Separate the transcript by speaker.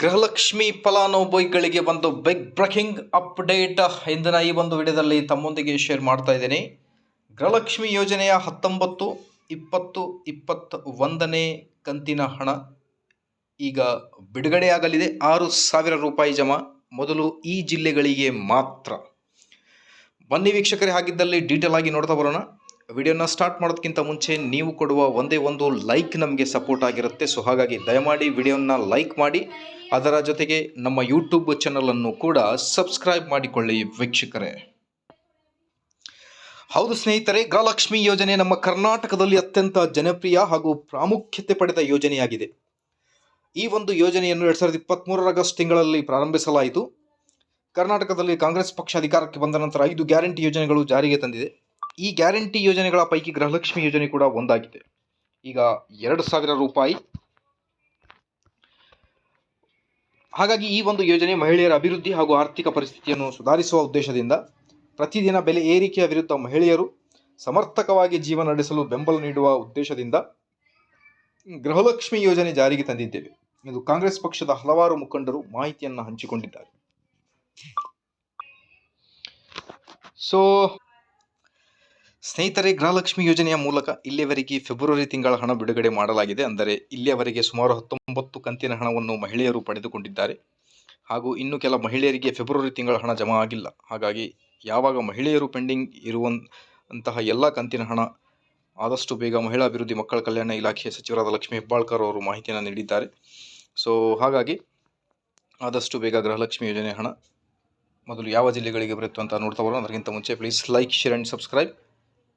Speaker 1: ಗೃಹಲಕ್ಷ್ಮಿ ಫಲಾನುಭವಿಗಳಿಗೆ ಒಂದು big breaking update ಇಂದಿನ ಈ ಒಂದು ವಿಡಿಯೋದಲ್ಲಿ ತಮ್ಮೊಂದಿಗೆ ಶೇರ್ ಮಾಡ್ತಾ ಇದ್ದೀನಿ. ಗೃಹಲಕ್ಷ್ಮಿ ಯೋಜನೆಯ ಹತ್ತೊಂಬತ್ತು, ಇಪ್ಪತ್ತು ಇಪ್ಪತ್ತ ಒಂದನೇ ಕಂತಿನ ಹಣ ಈಗ ಬಿಡುಗಡೆಯಾಗಲಿದೆ. ಆರು ಸಾವಿರ ರೂಪಾಯಿ ಜಮಾ, ಮೊದಲು ಈ ಜಿಲ್ಲೆಗಳಿಗೆ ಮಾತ್ರ. ಬನ್ನಿ ವೀಕ್ಷಕರೇ, ಹಾಗಿದ್ದಲ್ಲಿ ಡೀಟೇಲ್ ಆಗಿ ನೋಡ್ತಾ ಬರೋಣ. ವಿಡಿಯೋನ ಸ್ಟಾರ್ಟ್ ಮಾಡೋದಕ್ಕಿಂತ ಮುಂಚೆ ನೀವು ಕೊಡುವ ಒಂದೇ ಒಂದು ಲೈಕ್ ನಮಗೆ ಸಪೋರ್ಟ್ ಆಗಿರುತ್ತೆ. ಸೊ ಹಾಗಾಗಿ ದಯಮಾಡಿ ವಿಡಿಯೋನ ಲೈಕ್ ಮಾಡಿ. ಅದರ ಜೊತೆಗೆ ನಮ್ಮ ಯೂಟ್ಯೂಬ್ ಚಾನಲನ್ನು ಕೂಡ ಸಬ್ಸ್ಕ್ರೈಬ್ ಮಾಡಿಕೊಳ್ಳಿ ವೀಕ್ಷಕರೇ. ಹೌದು ಸ್ನೇಹಿತರೆ, ಗೃಹಲಕ್ಷ್ಮಿ ಯೋಜನೆ ನಮ್ಮ ಕರ್ನಾಟಕದಲ್ಲಿ ಅತ್ಯಂತ ಜನಪ್ರಿಯ ಹಾಗೂ ಪ್ರಾಮುಖ್ಯತೆ ಪಡೆದ ಯೋಜನೆಯಾಗಿದೆ. ಈ ಒಂದು ಯೋಜನೆಯನ್ನು ಎರಡು ಸಾವಿರದ ಇಪ್ಪತ್ತ್ಮೂರರ ಆಗಸ್ಟ್ ತಿಂಗಳಲ್ಲಿ ಪ್ರಾರಂಭಿಸಲಾಯಿತು. ಕರ್ನಾಟಕದಲ್ಲಿ ಕಾಂಗ್ರೆಸ್ ಪಕ್ಷ ಅಧಿಕಾರಕ್ಕೆ ಬಂದ ನಂತರ ಐದು ಗ್ಯಾರಂಟಿ ಯೋಜನೆಗಳು ಜಾರಿಗೆ ತಂದಿದೆ. ಈ ಗ್ಯಾರಂಟಿ ಯೋಜನೆಗಳ ಪೈಕಿ ಗೃಹಲಕ್ಷ್ಮಿ ಯೋಜನೆ ಕೂಡ ಒಂದಾಗಿದೆ. ಈಗ ಎರಡು ಸಾವಿರ ರೂಪಾಯಿ. ಹಾಗಾಗಿ ಈ ಒಂದು ಯೋಜನೆ ಮಹಿಳೆಯರ ಅಭಿವೃದ್ಧಿ ಹಾಗೂ ಆರ್ಥಿಕ ಪರಿಸ್ಥಿತಿಯನ್ನು ಸುಧಾರಿಸುವ ಉದ್ದೇಶದಿಂದ ಪ್ರತಿದಿನ ಬೆಲೆ ಏರಿಕೆಯ ವಿರುದ್ಧ ಮಹಿಳೆಯರು ಸಮರ್ಥಕವಾಗಿ ಜೀವನ ನಡೆಸಲು ಬೆಂಬಲ ನೀಡುವ ಉದ್ದೇಶದಿಂದ ಗೃಹಲಕ್ಷ್ಮಿ ಯೋಜನೆ ಜಾರಿಗೆ ತಂದಿದ್ದೇವೆ. ಎಂದು ಕಾಂಗ್ರೆಸ್ ಪಕ್ಷದ ಹಲವಾರು ಮುಖಂಡರು ಮಾಹಿತಿಯನ್ನು ಹಂಚಿಕೊಂಡಿದ್ದಾರೆ. ಸೊ ಸ್ನೇಹಿತರೆ, ಗೃಹಲಕ್ಷ್ಮಿ ಯೋಜನೆಯ ಮೂಲಕ ಇಲ್ಲಿಯವರೆಗೆ ಫೆಬ್ರವರಿ ತಿಂಗಳ ಹಣ ಬಿಡುಗಡೆ ಮಾಡಲಾಗಿದೆ. ಅಂದರೆ ಇಲ್ಲಿಯವರೆಗೆ ಸುಮಾರು ಹತ್ತೊಂಬತ್ತು ಕಂತಿನ ಹಣವನ್ನು ಮಹಿಳೆಯರು ಪಡೆದುಕೊಂಡಿದ್ದಾರೆ. ಹಾಗೂ ಇನ್ನು ಕೆಲ ಮಹಿಳೆಯರಿಗೆ ಫೆಬ್ರವರಿ ತಿಂಗಳ ಹಣ ಜಮಾ ಆಗಿಲ್ಲ. ಹಾಗಾಗಿ ಯಾವಾಗ ಮಹಿಳೆಯರು ಪೆಂಡಿಂಗ್ ಇರುವಂತಹ ಎಲ್ಲ ಕಂತಿನ ಹಣ, ಆದಷ್ಟು ಬೇಗ ಮಹಿಳಾ ಅಭಿವೃದ್ಧಿ, ಮಕ್ಕಳ ಕಲ್ಯಾಣ ಇಲಾಖೆಯ ಸಚಿವರಾದ ಲಕ್ಷ್ಮೀ ಹೆಬ್ಬಾಳ್ಕರ್ ಅವರು ಮಾಹಿತಿಯನ್ನು ನೀಡಿದ್ದಾರೆ. ಸೊ, ಹಾಗಾಗಿ ಆದಷ್ಟು ಬೇಗ ಗೃಹಲಕ್ಷ್ಮಿ ಯೋಜನೆ ಹಣ ಮೊದಲು ಯಾವ ಜಿಲ್ಲೆಗಳಿಗೆ ಬರುತ್ತೆ ಅಂತ ನೋಡ್ತಾ ಬರೋಣ. ಅದಕ್ಕಿಂತ ಮುಂಚೆ please like share and subscribe